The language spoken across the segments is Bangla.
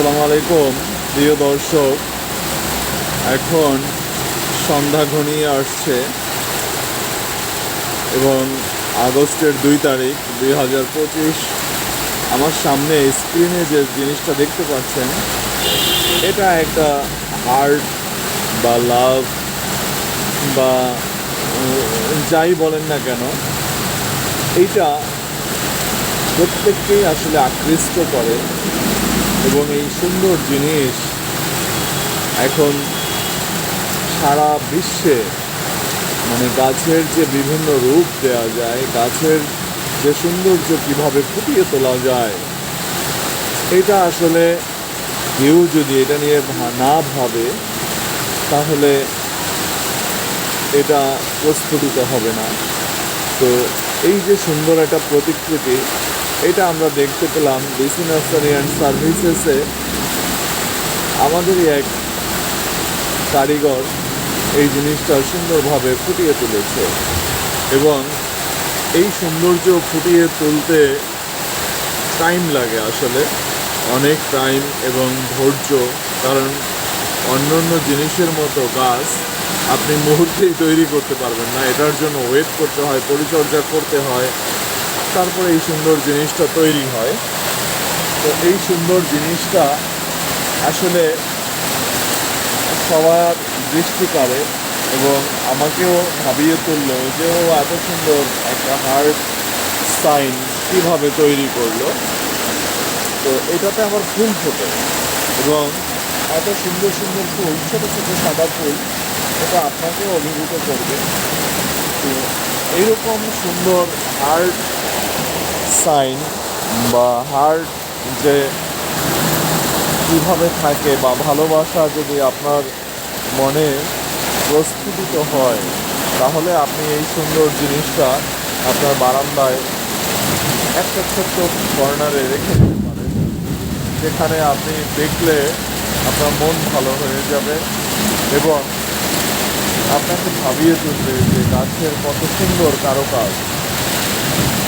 আসসালামু আলাইকুম, প্রিয় দর্শক। এখন সন্ধ্যা ঘনিয়ে আসছে এবং আগস্টের দুই তারিখ, দুই হাজার পঁচিশ। আমার সামনে স্ক্রিনে যে জিনিসটা দেখতে পাচ্ছেন, এটা একটা হার্ট বা লাভ বা যাই বলেন না কেন, এইটা প্রত্যেককেই আসলে আকৃষ্ট করে। এবং এই সুন্দর জিনিস এখন সারা বিশ্বে মানে গাছের যে বিভিন্ন রূপ দেওয়া যায়, গাছের যে সৌন্দর্য কীভাবে ফুটিয়ে তোলা যায়, এটা আসলে কেউ যদি এটা নিয়ে না ভাবে, তাহলে এটা প্রস্ফুটিত হবে না। তো এই যে সুন্দর একটা প্রতিকৃতি এটা আমরা দেখতে পেলাম ডিসি নার্সারি অ্যান্ড সার্ভিসেসে। আমাদেরই এক কারিগর এই জিনিসটা সুন্দরভাবে ফুটিয়ে তুলেছে এবং এই সৌন্দর্য ফুটিয়ে তুলতে টাইম লাগে আসলে, অনেক টাইম এবং ধৈর্য, কারণ অন্য অন্য জিনিসের মতো গাছ আপনি মুহূর্তেই তৈরি করতে পারবেন না, এটার জন্য ওয়েট করতে হয়, পরিচর্যা করতে হয় তারপরে এই সুন্দর জিনিসটা তৈরি হয়। তো এই সুন্দর জিনিসটা আসলে সবার দৃষ্টি কাড়ে এবং আমাকেও ভাবিয়ে তুললো যে, ও, এত সুন্দর একটা হার্ট সাইন কীভাবে তৈরি করল? তো এটাতে আমার ফুল ফোটে এবং এত সুন্দর সুন্দর ফুল, ছোটো ছোটো সাদা ফুল, এটা আপনাকেও অভিভূত করবে। তো এইরকম সুন্দর হার্ট সাইন বা হার্ট যে কীভাবে থাকে বা ভালোবাসা যদি আপনার মনে প্রস্ফুটিত হয়, তাহলে আপনি এই সুন্দর জিনিসটা আপনার বারান্দায় একটা ছোট্ট কর্নারে রেখে দিতে পারেন। যেখানে আপনি দেখলে আপনার মন ভালো হয়ে যাবে এবং আপনাকে ভাবিয়ে তুলবে যে গাছের কত সুন্দর কারুকাজ।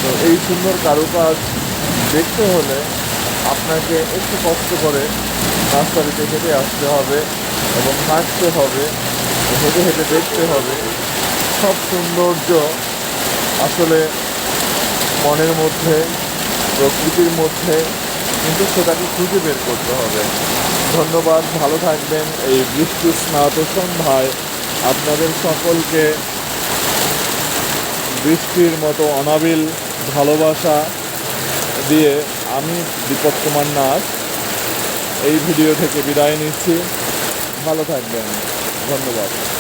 তো এই সুন্দর কারুকাজ দেখতে হলে আপনাকে একটু কষ্ট করে রাস্তাটিতে হেঁটে আসতে হবে এবং হাঁটতে হবে, হেঁটে হেঁটে দেখতে হবে। সব সৌন্দর্য আসলে মনের মধ্যে, প্রকৃতির মধ্যে, কিন্তু সেটাকে খুঁজে বের করতে হবে। ধন্যবাদ, ভালো থাকবেন এই বৃষ্টি স্নাত সন্ধ্যায়। আপনাদের সকলকে বৃষ্টির মতো অনাবিল ভালোবাসা দিয়ে আমি দীপক কুমার নাথ এই ভিডিও থেকে বিদায় নিচ্ছি। ভালো থাকবেন। ধন্যবাদ।